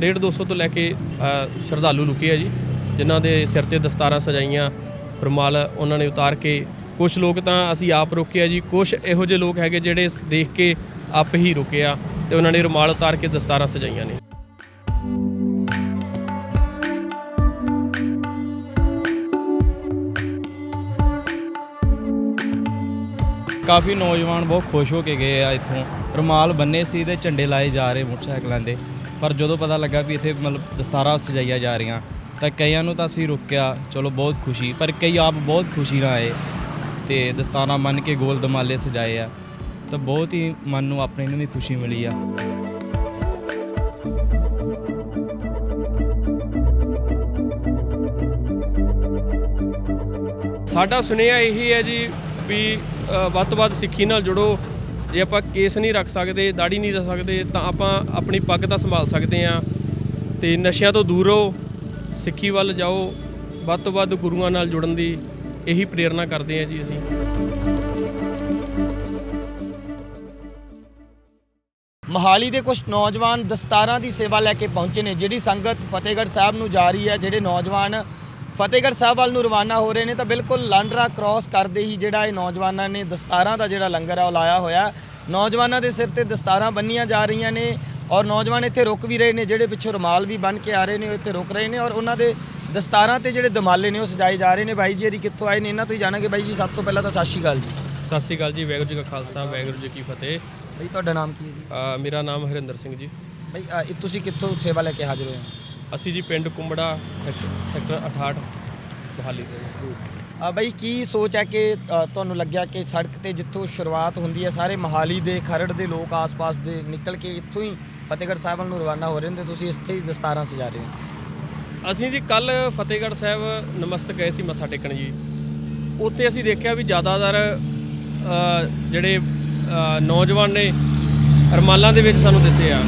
ਡੇਢ 200 ਤੋਂ ਲੈ ਕੇ ਸ਼ਰਧਾਲੂ ਰੁਕੇ ਆ ਜੀ, ਜਿਨ੍ਹਾਂ ਦੇ ਸਿਰ ਤੇ ਦਸਤਾਰਾਂ ਸਜਾਈਆਂ, ਰੁਮਾਲ ਉਹਨਾਂ ਨੇ ਉਤਾਰ ਕੇ। ਕੁਝ ਲੋਕ ਤਾਂ ਅਸੀਂ ਆਪ ਰੁਕੇ ਆ ਜੀ ਕੁਝ ਇਹੋ ਜਿਹੇ ਲੋਕ ਹੈਗੇ ਜਿਹੜੇ ਦੇਖ ਕੇ ਆਪ ਹੀ ਰੁਕੇ ਆ, ਤੇ ਉਹਨਾਂ ਨੇ ਰੁਮਾਲ ਉਤਾਰ ਕੇ ਦਸਤਾਰਾਂ ਸਜਾਈਆਂ ਨੇ। ਕਾਫੀ ਨੌਜਵਾਨ ਬਹੁਤ ਖੁਸ਼ ਹੋ ਕੇ ਗਏ ਆ ਇੱਥੋਂ। ਰੁਮਾਲ ਬੰਨੇ ਸੀ ਤੇ ਝੰਡੇ ਲਾਏ ਜਾ ਰਹੇ ਮੋਟਰਸਾਈਕਲਾਂ ਦੇ। ਪਰ ਜਦੋਂ ਪਤਾ ਲੱਗਾ ਵੀ ਇੱਥੇ ਮਤਲਬ ਦਸਤਾਰਾਂ ਸਜਾਈਆਂ ਜਾ ਰਹੀਆਂ, ਤਾਂ ਕਈਆਂ ਨੂੰ ਤਾਂ ਅਸੀਂ ਰੁਕਿਆ, ਚਲੋ ਬਹੁਤ ਖੁਸ਼ੀ, ਪਰ ਕਈ ਆਪ ਬਹੁਤ ਖੁਸ਼ੀ ਨਾਲ ਆਏ ਤੇ ਦਸਤਾਰਾਂ ਮੰਨ ਕੇ ਗੋਲ ਦਮਾਲੇ ਸਜਾਏ ਆ, ਤਾਂ ਬਹੁਤ ਹੀ ਮਨ ਨੂੰ ਆਪਣੇ ਨੂੰ ਵੀ ਖੁਸ਼ੀ ਮਿਲੀ ਆ। ਸਾਡਾ ਸੁਨੇਹਾ ਇਹੀ ਹੈ ਜੀ ਵੀ ਵੱਧ ਤੋਂ ਵੱਧ ਸਿੱਖੀ ਨਾਲ ਜੁੜੋ। ਜੇ ਆਪਾਂ ਕੇਸ ਨਹੀਂ ਰੱਖ ਸਕਦੇ, ਦਾੜੀ ਨਹੀਂ ਰੱਖ ਸਕਦੇ, ਤਾਂ ਆਪਾਂ ਆਪਣੀ ਪੱਗ ਤਾਂ ਸੰਭਾਲ ਸਕਦੇ ਆ ਤੇ ਨਸ਼ਿਆਂ ਤੋਂ ਦੂਰ ਰਹੋ, ਸਿੱਖੀ ਵੱਲ ਜਾਓ, ਵੱਧ ਤੋਂ ਵੱਧ ਗੁਰੂਆਂ ਨਾਲ ਜੁੜਨ ਦੀ ਇਹੀ ਪ੍ਰੇਰਣਾ ਕਰਦੇ ਆ ਜੀ ਅਸੀਂ। ਮਹਾਲੀ ਦੇ ਕੁਝ ਨੌਜਵਾਨ ਦਸਤਾਰਾਂ ਦੀ ਸੇਵਾ ਲੈ ਕੇ ਪਹੁੰਚੇ ਨੇ, ਜਿਹੜੀ ਸੰਗਤ ਫਤਿਹਗੜ੍ਹ ਸਾਹਿਬ ਨੂੰ ਜਾ ਰਹੀ ਹੈ, ਜਿਹੜੇ ਨੌਜਵਾਨ ਫਤਿਹਗੜ੍ਹ ਸਾਹਿਬ ਵੱਲ ਨੂੰ ਰਵਾਨਾ ਹੋ ਰਹੇ ਨੇ ਤਾਂ ਬਿਲਕੁਲ ਲਾਂਡਰਾ ਕ੍ਰਾਸ ਕਰਦੇ ਹੀ ਜਿਹੜਾ ਇਹ ਨੌਜਵਾਨਾਂ ਨੇ ਦਸਤਾਰਾਂ ਦਾ ਜਿਹੜਾ ਲੰਗਰ ਹੈ ਉਹ ਲਾਇਆ ਹੋਇਆ। ਨੌਜਵਾਨਾਂ ਦੇ ਸਿਰ ਤੇ ਦਸਤਾਰਾਂ ਬੰਨੀਆਂ ਜਾ ਰਹੀਆਂ ਨੇ ਔਰ ਨੌਜਵਾਨ ਇੱਥੇ ਰੁਕ ਵੀ ਰਹੇ ਨੇ ਜਿਹੜੇ ਪਿੱਛੋਂ ਰੁਮਾਲ ਵੀ ਬੰਨ ਕੇ ਆ ਰਹੇ ਨੇ ਉਹ ਇੱਥੇ ਰੁਕ ਰਹੇ ਨੇ ਔਰ ਉਹਨਾਂ ਦੇ ਦਸਤਾਰਾਂ ਤੇ ਜਿਹੜੇ ਦਮਾਲੇ ਨੇ ਉਹ ਸਜਾਏ ਜਾ ਰਹੇ ਨੇ। ਬਾਈ ਜੀ ਇਹਦੀ ਕਿੱਥੋਂ ਆਏ ਨੇ? ਇਹਨਾਂ ਤੋਂ ਹੀ ਜਾਣਾਂਗੇ। ਬਾਈ ਜੀ ਸਭ ਤੋਂ ਪਹਿਲਾਂ ਤਾਂ ਸਤਿ ਸ਼੍ਰੀ ਅਕਾਲ ਜੀ। ਸਤਿ ਸ੍ਰੀ ਅਕਾਲ ਜੀ ਵਾਹਿਗੁਰੂ ਜੀ ਕਾ ਖਾਲਸਾ ਵਾਹਿਗੁਰੂ ਜੀ ਕੀ ਫਤਿਹ। ਬਾਈ ਤੁਹਾਡਾ ਨਾਮ ਕੀ ਹੈ ਜੀ? ਮੇਰਾ ਨਾਮ ਹਰਿੰਦਰ ਸਿੰਘ ਜੀ। ਬਾਈ ਤੁਸੀਂ ਕਿੱਥੋਂ ਸੇਵਾ ਲੈ ਕੇ ਹਾਜ਼ਰ ਹੋਏ ਹੋ? ਅਸੀਂ ਜੀ ਪਿੰਡ ਕੁੰਬੜਾ ਸੈਕ- ਸੈਕਟਰ 68 ਬਹਾਲੀ ਤੋਂ ਜੀ। ਆ ਬਈ ਕੀ ਸੋਚ ਹੈ ਕਿ ਅ, ਤੁਹਾਨੂੰ ਲੱਗਿਆ ਕਿ ਸੜਕ ਤੇ ਜਿੱਥੋਂ ਸ਼ੁਰੂਆਤ ਹੁੰਦੀ ਹੈ ਸਾਰੇ ਮਹਾਲੀ ਦੇ ਖਰੜ ਦੇ ਲੋਕ ਆਸ-ਪਾਸ ਦੇ ਨਿਕਲ ਕੇ ਇੱਥੋਂ ਹੀ ਫਤਿਹਗੜ੍ਹ ਸਾਹਿਬ ਵੱਲ ਨੂੰ ਰਵਾਨਾ ਹੋ ਰਹੇ ਨੇ ਤੇ ਤੁਸੀਂ ਇੱਥੇ ਹੀ ਦਸਤਾਰਾਂ ਸਜਾ ਰਹੇ ਹੋ? ਅਸੀਂ ਜੀ ਕੱਲ ਫਤਿਹਗੜ੍ਹ ਸਾਹਿਬ ਨਮਸਤਕ ਗਏ ਸੀ ਮੱਥਾ ਟੇਕਣ ਜੀ। ਉੱਥੇ ਅਸੀਂ ਦੇਖਿਆ ਵੀ ਜ਼ਿਆਦਾਤਰ ਅ, ਜਿਹੜੇ ਅ, ਨੌਜਵਾਨ ਨੇ ਰਮਾਲਾਂ ਦੇ ਵਿੱਚ ਸਾਨੂੰ ਦਿਸੇ ਆ।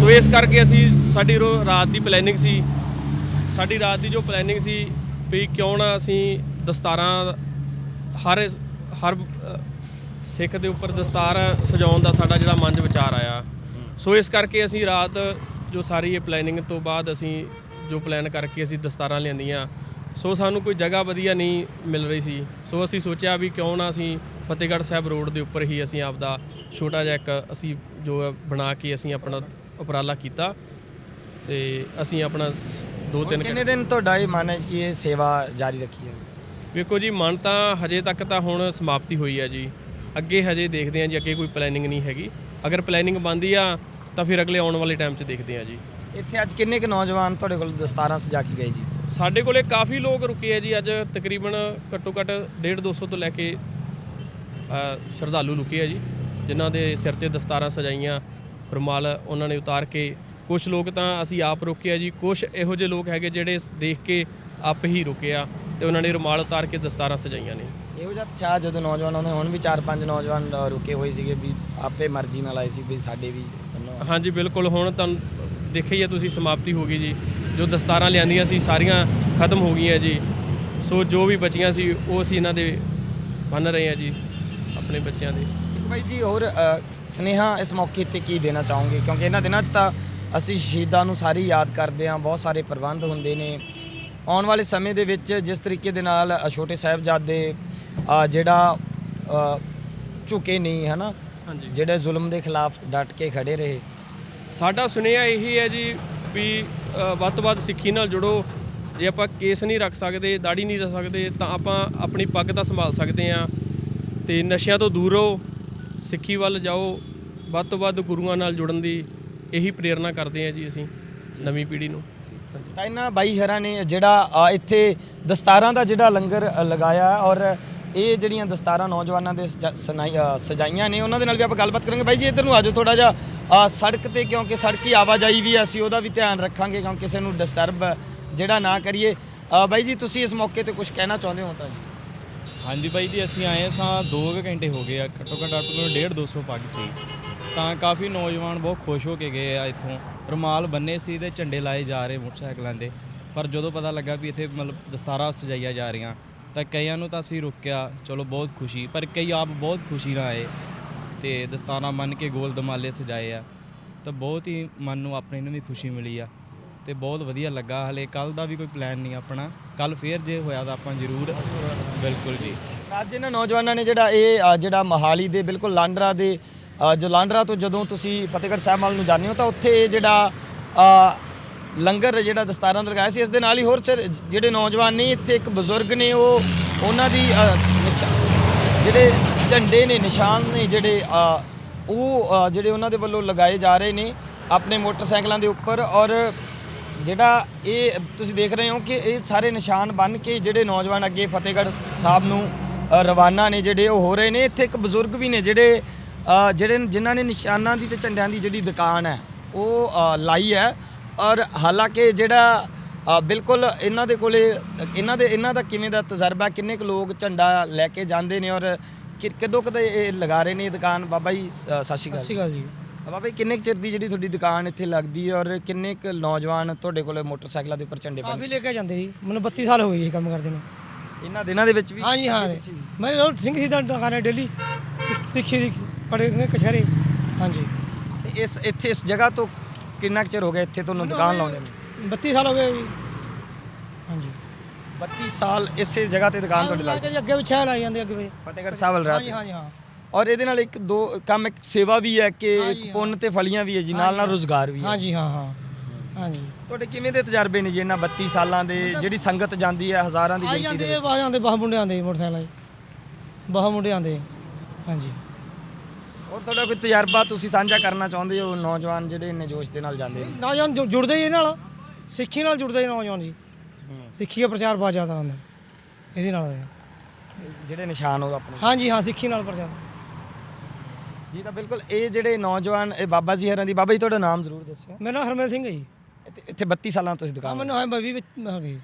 ਸੋ ਇਸ ਕਰਕੇ ਅਸੀਂ ਸਾਡੀ ਰੋ- ਰਾਤ ਦੀ ਪਲੈਨਿੰਗ ਸੀ। ਸਾਡੀ ਰਾਤ ਦੀ ਜੋ ਪਲੈਨਿੰਗ ਸੀ ਵੀ ਕਿਉਂ ਨਾ ਅਸੀਂ ਦਸਤਾਰਾਂ ਹਰ ਹਰ ਸਿੱਖ ਦੇ ਉੱਪਰ ਦਸਤਾਰ ਸਜਾਉਣ ਦਾ ਸਾਡਾ ਜਿਹੜਾ ਮਨ 'ਚ ਵਿਚਾਰ ਆਇਆ। ਸੋ ਇਸ ਕਰਕੇ ਅਸੀਂ ਰਾਤ ਜੋ ਸਾਰੀ ਇਹ ਪਲੈਨਿੰਗ ਤੋਂ ਬਾਅਦ ਅਸੀਂ ਜੋ ਪਲਾਨ ਕਰਕੇ ਅਸੀਂ ਦਸਤਾਰਾਂ ਲਿਆਂਦੀਆਂ। ਸੋ ਸਾਨੂੰ ਕੋਈ ਜਗ੍ਹਾ ਵਧੀਆ ਨਹੀਂ ਮਿਲ ਰਹੀ ਸੀ। ਸੋ ਅਸੀਂ ਸੋਚਿਆ ਵੀ ਕਿਉਂ ਨਾ ਅਸੀਂ ਫਤਿਹਗੜ੍ਹ ਸਾਹਿਬ ਰੋਡ ਦੇ ਉੱਪਰ ਹੀ ਅਸੀਂ ਆਪਦਾ ਛੋਟਾ ਜਿਹਾ ਇੱਕ ਅਸੀਂ ਜੋ ਹੈ ਬਣਾ ਕੇ ਅਸੀਂ ਆਪਣਾ ਉਪਰਾਲਾ ਕੀਤਾ ਤੇ ਅਸੀਂ ਆਪਣਾ ਸ- ਦੋ ਤਿੰਨ ਕਿੰਨੇ ਦਿਨ ਤੁਹਾਡਾ ਇਹ ਮਨ ਹੈ ਕਿ ਇਹ ਸੇਵਾ ਜਾਰੀ ਰੱਖੀ ਹੈ? ਵੇਖੋ ਜੀ ਮਨ ਤਾਂ ਹਜੇ ਤੱਕ ਤਾਂ ਹੁਣ ਸਮਾਪਤੀ ਹੋਈ ਹੈ ਜੀ। ਅੱਗੇ ਹਜੇ ਦੇਖਦੇ ਹਾਂ ਜੀ ਅੱਗੇ ਕੋਈ ਪਲੈਨਿੰਗ ਨਹੀਂ ਹੈਗੀ। ਅਗਰ ਪਲੈਨਿੰਗ ਬਣਦੀ ਆ ਤਾਂ ਫਿਰ ਅਗਲੇ ਆਉਣ ਵਾਲੇ ਟਾਈਮ 'ਚ ਦੇਖਦੇ ਹਾਂ ਜੀ। ਇੱਥੇ ਅੱਜ ਕਿੰਨੇ ਕੁ ਨੌਜਵਾਨ ਤੁਹਾਡੇ ਕੋਲ ਦਸਤਾਰਾਂ ਸਜਾ ਕੇ ਗਏ ਜੀ? ਸਾਡੇ ਕੋਲੇ ਕਾਫੀ ਲੋਕ ਰੁਕੇ ਆ ਜੀ। ਅੱਜ ਤਕਰੀਬਨ ਘੱਟੋ ਘੱਟ 1.5 200 ਤੋਂ ਲੈ ਕੇ ਸ਼ਰਧਾਲੂ ਰੁਕੇ ਆ ਜੀ ਜਿਨ੍ਹਾਂ ਦੇ ਸਿਰ ਤੇ ਦਸਤਾਰਾਂ ਸਜਾਈਆਂ। ਰੁਮਾਲ ਉਹਨਾਂ ਨੇ ਉਤਾਰ ਕੇ ਕੁਝ ਲੋਕ ਤਾਂ ਅਸੀਂ ਆਪ ਰੁਕੇ ਆ ਜੀ ਕੁਝ ਇਹੋ ਜਿਹੇ ਲੋਕ ਹੈਗੇ ਜਿਹੜੇ ਦੇਖ ਕੇ ਆਪ ਹੀ ਰੁਕੇ ਆ ਤੇ ਉਹਨਾਂ ਨੇ ਰੁਮਾਲ ਉਤਾਰ ਕੇ ਦਸਤਾਰਾਂ ਸਜਾਈਆਂ ਨੇ। ਇਹੋ ਜਿਹਾ ਚਾਹ ਜਦੋਂ ਨੌਜਵਾਨ ਆਉਂਦੇ ਹੁਣ ਵੀ ਚਾਰ ਪੰਜ ਨੌਜਵਾਨ ਅ, ਰੁਕੇ ਹੋਏ ਸੀਗੇ ਵੀ ਆਪੇ ਮਰਜ਼ੀ ਨਾਲ ਆਏ ਸੀ ਵੀ ਸਾਡੇ ਵੀ। ਹਾਂਜੀ ਬਿਲਕੁਲ ਹੁਣ ਤੁਹਾਨੂੰ ਦੇਖਿਆ ਹੀ ਆ ਤੁਸੀਂ ਸਮਾਪਤੀ ਹੋ ਗਈ ਜੀ ਜੋ ਦਸਤਾਰਾਂ ਲਿਆਂਦੀਆਂ ਸੀ ਸਾਰੀਆਂ ਖਤਮ ਹੋ ਗਈਆਂ ਜੀ। ਸੋ ਜੋ ਵੀ ਬਚੀਆਂ ਸੀ ਉਹ ਅਸੀਂ ਇਹਨਾਂ ਦੇ ਬੰਨ ਰਹੇ ਹਾਂ ਜੀ ਆਪਣੇ ਬੱਚਿਆਂ ਦੇ। ਬਾਈ ਜੀ ਹੋਰ ਸਨੇਹਾ ਇਸ ਮੌਕੇ ਤੇ ਕੀ ਦੇਣਾ ਚਾਹੋਗੇ? ਕਿਉਂਕਿ ਇਹਨਾਂ ਦਿਨਾਂ 'ਚ ਤਾਂ ਅਸੀਂ ਸ਼ਹੀਦਾਂ ਨੂੰ ਸਾਰੀ ਯਾਦ ਕਰਦੇ ਹਾਂ ਬਹੁਤ ਸਾਰੇ ਪ੍ਰਬੰਧ ਹੁੰਦੇ ਨੇ। ਆਉਣ ਵਾਲੇ ਸਮੇਂ ਦੇ ਵਿੱਚ ਜਿਸ ਤਰੀਕੇ ਦੇ ਨਾਲ ਛੋਟੇ ਸਾਹਿਬਜ਼ਾਦੇ ਜਿਹੜਾ ਝੁਕੇ ਨਹੀਂ ਹਨਾ? ਜਿਹੜੇ ਜ਼ੁਲਮ ਦੇ ਖਿਲਾਫ ਡਟ ਕੇ ਖੜੇ ਰਹੇ। ਸਾਡਾ ਸੁਨੇਹਾ ਇਹੀ ਹੈ ਜੀ ਵੀ ਵੱਧ ਤੋਂ ਵੱਧ ਸਿੱਖੀ ਨਾਲ ਜੁੜੋ। ਜੇ ਆਪਾਂ ਕੇਸ ਨਹੀਂ ਰੱਖ ਸਕਦੇ ਦਾੜੀ ਨਹੀਂ ਰੱਖ ਸਕਦੇ ਤਾਂ ਆਪਾਂ ਆਪਣੀ ਪੱਗ ਤਾਂ ਸੰਭਾਲ ਸਕਦੇ ਆ ਤੇ ਨਸ਼ਿਆਂ ਤੋਂ ਦੂਰ ਰਹੋ। ਸਿੱਖੀ ਵੱਲ ਜਾਓ ਵੱਧ ਤੋਂ ਵੱਧ ਗੁਰੂਆਂ ਨਾਲ ਜੁੜਨ ਦੀ ਇਹੀ ਪ੍ਰੇਰਣਾ ਕਰਦੇ ਆ ਜੀ ਅਸੀਂ ਨਵੀਂ ਪੀੜ੍ਹੀ ਨੂੰ। ਤਾਂ ਇਹਨਾਂ ਬਾਈ ਹਰਾਂ ਨੇ ਜਿਹੜਾ ਇੱਥੇ ਦਸਤਾਰਾਂ ਦਾ ਜਿਹੜਾ ਲੰਗਰ ਲਗਾਇਆ ਔਰ ਇਹ ਜਿਹੜੀਆਂ ਦਸਤਾਰਾਂ ਨੌਜਵਾਨਾਂ ਦੇ ਸਜਾ- ਸਨਾਈ- ਸਜਾਈਆਂ ਨੇ ਉਹਨਾਂ ਦੇ ਨਾਲ ਵੀ ਆਪਾਂ ਗੱਲਬਾਤ ਕਰਾਂਗੇ। ਬਾਈ ਜੀ ਇੱਧਰ ਨੂੰ ਆਜੋ ਥੋੜਾ ਜਿਹਾ ਸੜਕ ਤੇ ਕਿਉਂਕਿ ਸੜਕੀ ਆਵਾਜਾਈ ਵੀ ਹੈ, ਅਸੀਂ ਉਹਦਾ ਵੀ ਧਿਆਨ ਰੱਖਾਂਗੇ ਕਿਉਂਕਿ ਕਿਸੇ ਨੂੰ ਡਿਸਟਰਬ ਜਿਹੜਾ ਨਾ ਕਰੀਏ। ਬਾਈ ਜੀ ਤੁਸੀਂ ਇਸ ਮੌਕੇ ਤੇ ਕੁਝ ਕਹਿਣਾ ਚਾਹੁੰਦੇ ਹੋ ਤਾਂ ਜੀ? ਹਾਂਜੀ ਬਾਈ ਜੀ, ਅਸੀਂ ਆਏ ਸਾਂ 2 ਘੰਟੇ ਹੋ ਗਏ ਆ, ਘੱਟੋ ਘੱਟ ਆਪਣੇ ਕੋਲ 1.5 200 ਪੱਗ ਸੀ। ਤਾਂ ਕਾਫੀ ਨੌਜਵਾਨ ਬਹੁਤ ਖੁਸ਼ ਹੋ ਕੇ ਗਏ ਆ ਇੱਥੋਂ। ਰੁਮਾਲ ਬੰਨੇ ਸੀ ਤੇ ਝੰਡੇ ਲਾਏ ਜਾ ਰਹੇ ਮੋਟਰਸਾਈਕਲਾਂ ਦੇ। ਪਰ ਜਦੋਂ ਪਤਾ ਲੱਗਾ ਵੀ ਇੱਥੇ ਮਤਲਬ ਦਸਤਾਰਾਂ ਸਜਾਈਆਂ ਜਾ ਰਹੀਆਂ, ਤਾਂ ਕਈਆਂ ਨੂੰ ਤਾਂ ਅਸੀਂ ਰੁਕਿਆ, ਚਲੋ ਬਹੁਤ ਖੁਸ਼ੀ, ਪਰ ਕਈ ਆਪ ਬਹੁਤ ਖੁਸ਼ੀ ਨਾਲ ਆਏ ਤੇ ਦਸਤਾਰਾਂ ਬੰਨ ਕੇ ਗੋਲ ਦਮਾਲੇ ਸਜਾਏ ਆ। ਤਾਂ ਬਹੁਤ ਹੀ ਮਨ ਨੂੰ ਆਪਣੇ ਨੂੰ ਵੀ ਖੁਸ਼ੀ ਮਿਲੀ ਆ। ਤੇ ਬਹੁਤ ਵਧੀਆ ਲੱਗਾ। ਹਲੇ ਕੱਲ ਦਾ ਵੀ ਕੋਈ ਪਲਾਨ ਨਹੀਂ ਆਪਣਾ। ਕੱਲ ਫੇਰ ਜੇ ਹੋਇਆ ਤਾਂ ਆਪਾਂ ਜ਼ਰੂਰ ਬਿਲਕੁਲ ਜੀ। ਅੱਜ ਇਹਨਾਂ ਨੌਜਵਾਨਾਂ ਨੇ ਜਿਹੜਾ ਇਹ ਅ, ਜਿਹੜਾ ਮਹਾਲੀ ਦੇ ਬਿਲਕੁਲ ਲਾਂਡਰਾ ਦੇ ਅ, ਜੋ ਲਾਂਡਰਾ ਤੋਂ ਜਦੋਂ ਤੁਸੀਂ ਫਤਿਹਗੜ੍ਹ ਸਾਹਿਬ ਵੱਲ ਨੂੰ ਜਾਂਦੇ ਹੋ ਤਾਂ ਉੱਥੇ ਇਹ ਜਿਹੜਾ ਅ, ਲੰਗਰ ਜਿਹੜਾ ਦਸਤਾਰਾਂ ਦਾ ਲਗਾਇਆ ਸੀ ਇਸ ਦੇ ਨਾਲ ਹੀ ਹੋਰ ਸਿਰ- ਜਿਹੜੇ ਨੌਜਵਾਨ ਨੇ ਇੱਥੇ ਇੱਕ ਬਜ਼ੁਰਗ ਨੇ ਉਹ ਉਹਨਾਂ ਦੀ ਅ, ਨਿਸ਼ਾ- ਜਿਹੜੇ ਝੰਡੇ ਨੇ ਨਿਸ਼ਾਨ ਨੇ ਜਿਹੜੇ ਅ, ਉਹ ਅ, ਜਿਹੜੇ ਉਹਨਾਂ ਦੇ ਵੱਲੋਂ ਲਗਾਏ ਜਾ ਰਹੇ ਨੇ ਆਪਣੇ ਮੋਟਰਸਾਈਕਲਾਂ ਦੇ ਉੱਪਰ ਔਰ ਜਿਹੜਾ ਇਹ ਤੁਸੀਂ ਦੇਖ ਰਹੇ ਹੋ ਕਿ ਇਹ ਸਾਰੇ ਨਿਸ਼ਾਨ ਬਣ ਕੇ ਜਿਹੜੇ ਨੌਜਵਾਨ ਅੱਗੇ ਫਤਿਹਗੜ੍ਹ ਸਾਹਿਬ ਨੂੰ ਰਵਾਨਾ ਨੇ ਜਿਹੜੇ ਉਹ ਹੋ ਰਹੇ ਨੇ। ਇੱਥੇ ਇੱਕ ਬਜ਼ੁਰਗ ਵੀ ਨੇ ਜਿਹੜੇ ਜਿਹੜੇ ਜਿਨ੍ਹਾਂ ਨੇ ਨਿਸ਼ਾਨਾਂ ਦੀ ਤੇ ਝੰਡਿਆਂ ਦੀ ਜਿਹੜੀ ਦੁਕਾਨ ਹੈ, ਉਹ ਲਾਈ ਹੈ। ਔਰ ਹਾਲਾਂਕਿ ਜਿਹੜਾ ਬਿਲਕੁਲ ਇਹਨਾਂ ਦੇ ਕੋਲੇ, ਇਹਨਾਂ ਦੇ, ਇਹਨਾਂ ਦਾ ਕਿਵੇਂ ਦਾ ਤਜਰਬਾ, ਕਿੰਨੇ ਕੁ ਲੋਕ ਝੰਡਾ ਲੈ ਕੇ ਜਾਂਦੇ ਨੇ ਔਰ ਕਿ- ਕਦੋਂ ਕਦੇ ਇਹ ਲਗਾ ਰਹੇ ਨੇ ਇਹ ਦੁਕਾਨ? ਬਾਬਾ ਜੀ ਸਤਿ ਸ਼੍ਰੀ ਅਕਾਲ। ਸਤਿ ਸ਼੍ਰੀ ਅਕਾਲ ਜੀ। ਬਾਬਾ ਜੀ ਕਿੰਨੇ ਕੁ ਚਿਰ ਦੀ ਜਿਹੜੀ ਤੁਹਾਡੀ ਦੁਕਾਨ ਇੱਥੇ ਲੱਗਦੀ ਹੈ ਔਰ ਕਿੰਨੇ ਕੁ ਨੌਜਵਾਨ ਤੁਹਾਡੇ ਕੋਲੇ ਮੋਟਰਸਾਈਕਲਾਂ ਦੇ ਉੱਪਰ ਝੰਡੇ ਕਾਫੀ ਲੈ ਕੇ ਜਾਂਦੇ ਜੀ। ਮੈਨੂੰ 32 ਸਾਲ ਹੋ ਗਏ ਜੀ ਕੰਮ ਕਰਦੇ ਨੂੰ। ਇਹਨਾਂ ਦਿਨਾਂ ਦੇ ਵਿੱਚ ਵੀ? ਹਾਂ। ਜੀ ਹਾਂ ਮੇਰੇ ਨਾਲ ਸਿੰਘ ਸੀ ਦਾ ਦੁਕਾਨ ਹੈ ਡੇਲੀ ਸਿੱਖੀ ਦੀ ਪੜੇ ਹੋਏ ਕਚਹਿਰੇ। ਹਾਂ ਜੀ ਤੇ ਇਸ ਇੱਥੇ ਇਸ ਜਗ੍ਹਾ ਤੋਂ ਕਿੰਨਾ ਕੁ ਚਿਰ ਹੋ ਗਿਆ ਇੱਥੇ ਤੁਹਾਨੂੰ ਦੁਕਾਨ ਲਾਉਂਦੇ ਨੂੰ? 32 ਸਾਲ ਹੋ ਗਏ ਜੀ। ਹਾਂ ਜੀ 32 ਸਾਲ ਇਸੇ ਜਗ੍ਹਾ ਤੇ ਦੁਕਾਨ ਤੁਹਾਡੀ ਲੱਗਦੀ? ਜੀ ਅੱਗੇ ਪਿੱਛੇ ਲਾਈ ਜਾਂਦੇ ਅੱਗੇ। ਪਿੱਛੇ ਫਤਿਹਗੜ੍ਹ ਸਾਹਿਬ ਵੱਲ ਰਾਤ ਜੀ ਹਾਂ ਜੀ ਹਾਂ। ਔਰ ਇਹਦੇ ਨਾਲ ਇੱਕ ਦੋ ਕੰਮ ਇੱਕ ਸੇਵਾ ਵੀ ਹੈ ਕਿ ਇੱਕ ਪੁੰਨ ਤੇ ਫਲੀਆਂ ਵੀ ਹੈ ਜੀ ਨਾਲ ਨਾਲ ਰੋਜ਼ਗਾਰ ਵੀ ਹੈ। ਹਾਂ ਜੀ ਹਾਂ ਹਾਂ। ਹਾਂ ਜੀ ਤੁਹਾਡੇ ਕਿਵੇਂ ਦੇ ਤਜਰਬੇ ਨੇ ਜੀ ਇਹਨਾਂ 32 ਸਾਲਾਂ ਦੇ? ਜਿਹੜੀ ਸੰਗਤ ਜਾਂਦੀ ਹੈ ਹਜ਼ਾਰਾਂ ਦੀ ਆ ਗਿਣਤੀ ਦੇ ਜਾਂਦੇ ਬਾਹ ਜਾਂਦੇ ਬਾਹ ਮੁੰਡੇ ਆਂਦੇ ਮੋਟਰਸਾਈਕਲ ਬਾਹ ਮੁੰਡੇ ਆਂਦੇ ਹਾਂ ਜੀ ਔਰ ਤੁਹਾਡਾ ਕੋਈ ਤਜਰਬਾ ਤੁਸੀਂ ਸਾਂਝਾ ਕਰਨਾ ਚਾਹੁੰਦੇ ਹੋ? ਨੌਜਵਾਨ ਜਿਹੜੇ ਇੰਨੇ ਜੋਸ਼ ਦੇ ਨਾਲ ਜਾਂਦੇ ਨੇ। ਨੌਜਵਾਨ ਜੁ- ਜੁੜਦੇ ਹੀ ਇਹ ਨਾਲ ਸਿੱਖੀ ਨਾਲ ਜੁੜਦੇ ਹੀ ਨੌਜਵਾਨ ਜੀ। ਸਿੱਖੀ ਦਾ ਪ੍ਰਚਾਰ ਬਹੁਤ ਜ਼ਿਆਦਾ ਹੁੰਦਾ। ਇਹਦੇ ਨਾਲ ਜਿਹੜੇ ਨਿਸ਼ਾਨ ਉਹ ਆਪਣੇ ਹਾਂ ਜੀ ਹਾਂ ਸਿੱਖੀ ਨਾਲ ਪ੍ਰਚਾਰ। ਜੀ ਤਾਂ ਬਿਲਕੁਲ ਇਹ ਜਿਹੜੇ ਨੌਜਵਾਨ ਇਹ ਬਾਬਾ ਜੀ ਹਰਾਂ ਦੀ ਬਾਬਾ ਜੀ ਤੁਹਾਡਾ ਨਾਮ ਜ਼ਰੂਰ ਦੱਸਿਓ। ਮੇਰਾ ਨਾਮ ਹਰਮੇਲ ਸਿੰਘ ਹੈ ਜੀ। ਇੱਥੇ- ਇੱਥੇ 32 ਸਾਲਾਂ ਤੋਂ ਤੁਸੀਂ ਹਾਂ ਦੁਕਾਨ ਮੈਨੂੰ ਹੈ ਬਵੀ ਵਿੱਚ ਹੋ ਗਈ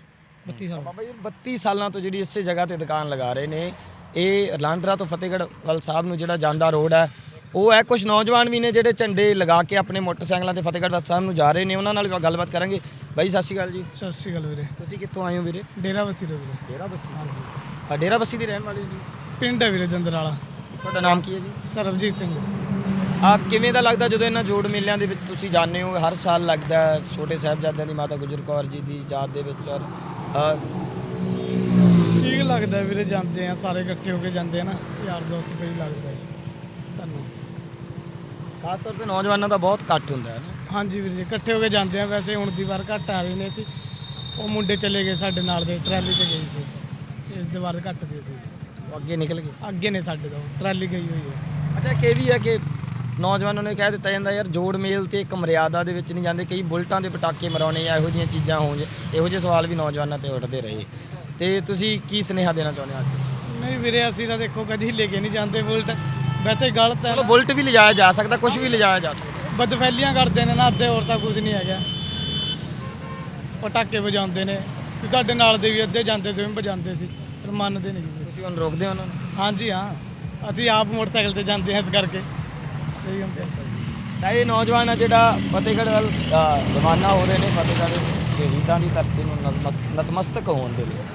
32 ਸਾਲ। ਬਾਬਾ ਜੀ 32 ਸਾਲਾਂ ਤੋਂ ਜਿਹੜੀ ਇਸੇ ਜਗ੍ਹਾ ਤੇ ਦੁਕਾਨ ਲਗਾ ਰਹੇ ਨੇ ਇਹ ਲਾਂਡਰਾ ਤੋਂ ਫਤਿਹਗੜ੍ਹ ਵੱਲ ਸਾਹਿਬ ਨੂੰ ਜਿਹੜਾ ਜਾਂਦਾ ਰੋਡ ਹੈ ਉਹ ਹੈ ਕੁਝ ਨੌਜਵਾਨ ਵੀ ਨੇ ਜਿਹੜੇ ਝੰਡੇ ਲਗਾ ਕੇ ਆਪਣੇ ਮੋਟਰਸਾਈਕਲਾਂ ਤੇ ਫਤਿਹਗੜ੍ਹ ਵੱਲ ਸਾਹਿਬ ਨੂੰ ਜਾ ਰਹੇ ਨੇ ਉਹਨਾਂ ਨਾਲ ਵੀ ਗੱਲਬਾਤ ਕਰਾਂਗੇ। ਬਾਈ ਸਤਿ ਸ਼੍ਰੀ ਅਕਾਲ ਜੀ। ਸਤਿ ਸ਼੍ਰੀ ਅਕਾਲ ਵੀਰੇ। ਤੁਸੀਂ ਕਿੱਥੋਂ ਆਏ ਹੋ ਵੀਰੇ? ਡੇਰਾ ਬਸੀ ਦੇ ਵੀਰੇ। ਡੇਰਾ ਬੱਸੀ ਡੇਰਾ ਬੱਸੀ ਦੇ ਰਹਿਣ ਵਾਲੇ ਜੀ? ਪਿੰਡ ਹੈ ਵੀਰੇ ਦੰਦਰ ਵਾਲਾ ਤੁਹਾਡਾ ਨਾਮ ਕੀ ਹੈ ਜੀ? ਸਰਬਜੀਤ ਸਿੰਘ। ਆ ਕਿਵੇਂ ਦਾ ਲੱਗਦਾ ਜਦੋਂ ਇਹਨਾਂ ਜੋੜ ਮੇਲਿਆਂ ਦੇ ਵਿੱਚ ਤੁਸੀਂ ਜਾਂਦੇ ਹੋ? ਹਰ ਸਾਲ ਲੱਗਦਾ ਹੈ ਛੋਟੇ ਸਾਹਿਬਜ਼ਾਦਿਆਂ ਦੀ ਮਾਤਾ ਗੁਜਰ ਕੌਰ ਜੀ ਦੀ ਯਾਦ ਦੇ ਵਿੱਚ ਔਰ ਅ, ਠੀਕ ਲੱਗਦਾ ਵੀਰੇ ਜਾਂਦੇ ਆ ਸਾਰੇ ਇਕੱਠੇ ਹੋ ਕੇ ਜਾਂਦੇ ਆ ਨਾ। ਯਾਰ ਦੋਸਤ ਸਹੀ ਲੱਗਦਾ ਜੀ ਸਾਨੂੰ ਖਾਸ ਤੌਰ ਤੇ ਨੌਜਵਾਨਾਂ ਦਾ ਬਹੁਤ ਘੱਟ ਹੁੰਦਾ ਹੈ ਨਾ। ਹਾਂਜੀ ਵੀਰੇ ਜੀ, ਇਕੱਠੇ ਹੋ ਕੇ ਜਾਂਦੇ ਆ। ਵੈਸੇ ਹੁਣ ਦੀ ਵਾਰ ਘੱਟ ਆ ਰਹੇ ਨੇ ਸੀ। ਉਹ ਮੁੰਡੇ ਚਲੇ ਗਏ ਸਾਡੇ ਨਾਲ ਦੇ ਟਰਾਲੀ ਤੇ ਗਏ ਸੀ। ਇਸ ਦੇ ਵਾਰ ਘੱਟ ਸੀ ਅਸੀਂ। ਉਹ ਅੱਗੇ ਨਿਕਲ ਗਏ। ਅੱਗੇ ਨੇ ਸਾਡੇ ਤੋਂ ਟਰਾਲੀ ਗਈ ਹੋਈ ਹੈ। ਅੱਛਾ ਇਹ ਵੀ ਹੈ ਕਿ ਨੌਜਵਾਨਾਂ ਨੂੰ ਇਹ ਕਹਿ ਦਿੱਤਾ ਜਾਂਦਾ ਯਾਰ ਜੋੜ ਮੇਲ ਤੇ ਇੱਕ ਮਰਿਆਦਾ ਦੇ ਵਿੱਚ ਨਹੀਂ ਜਾਂਦੇ ਕਈ ਬੁਲਟਾਂ ਦੇ ਪਟਾਕੇ ਮਰਾਉਣੇ ਜਾਂ ਇਹੋ ਜਿਹੀਆਂ ਚੀਜ਼ਾਂ ਹੋਣ ਇਹੋ ਜਿਹੇ ਸਵਾਲ ਵੀ ਨੌਜਵਾਨਾਂ ਤੇ ਉੱਠਦੇ ਰਹੇ। ਤੇ ਤੁਸੀਂ ਕੀ ਸੁਨੇਹਾ ਦੇਣਾ ਚਾਹੁੰਦੇ ਹੋ ਅੱਜ? ਨਹੀਂ ਵੀਰੇ ਅਸੀਂ ਤਾਂ ਦੇਖੋ ਕਦੀ ਲੈ ਕੇ ਨਹੀਂ ਜਾਂਦੇ ਬੁਲਟ। ਵੈਸੇ ਗਲਤ ਹੈ ਚਲੋ ਬੁਲਟ ਵੀ ਲਿਜਾਇਆ ਜਾ ਸਕਦਾ ਕੁਝ ਵੀ ਲਿਜਾਇਆ ਜਾ ਸਕਦਾ। ਬਦਫੈਲੀਆਂ ਕਰਦੇ ਨੇ ਨਾ ਅੱਧੇ ਹੋਰ ਤਾਂ ਕੁਝ ਨਹੀਂ ਹੈਗਾ। ਪਟਾਕੇ ਵਜਾਉਂਦੇ ਨੇ ਸਾਡੇ ਨਾਲ ਦੇ ਵੀ ਅੱਧੇ ਜਾਂਦੇ ਸੀ ਉਹ ਵੀ ਵਜਾਉਂਦੇ ਸੀ ਪਰ ਮੰਨਦੇ ਨਹੀਂ ਕਿਸੇ। ਤੁਸੀਂ ਹੁਣ ਰੋਕਦੇ ਹੋ ਉਹਨਾਂ ਨੂੰ? ਹਾਂਜੀ ਹਾਂ। ਅਸੀਂ ਆਪ ਮੋਟਰਸਾਈਕਲ ਤੇ ਜਾਂਦੇ ਹਾਂ ਇਸ ਕਰਕੇ। ਸਹੀ ਹੁੰਦਾ ਤਾਂ ਇਹ ਨੌਜਵਾਨ ਆ ਜਿਹੜਾ ਫਤਿਹਗੜ੍ਹ ਵੱਲ ਅ, ਰਵਾਨਾ ਹੋ ਰਹੇ ਨੇ ਫਤਿਹਗੜ੍ਹ ਸ਼ਹੀਦਾਂ ਦੀ ਧਰਤੀ ਨੂੰ ਨਤਮਸ- ਨਤਮਸਤਕ ਹੋਣ ਦੇ ਲਈ।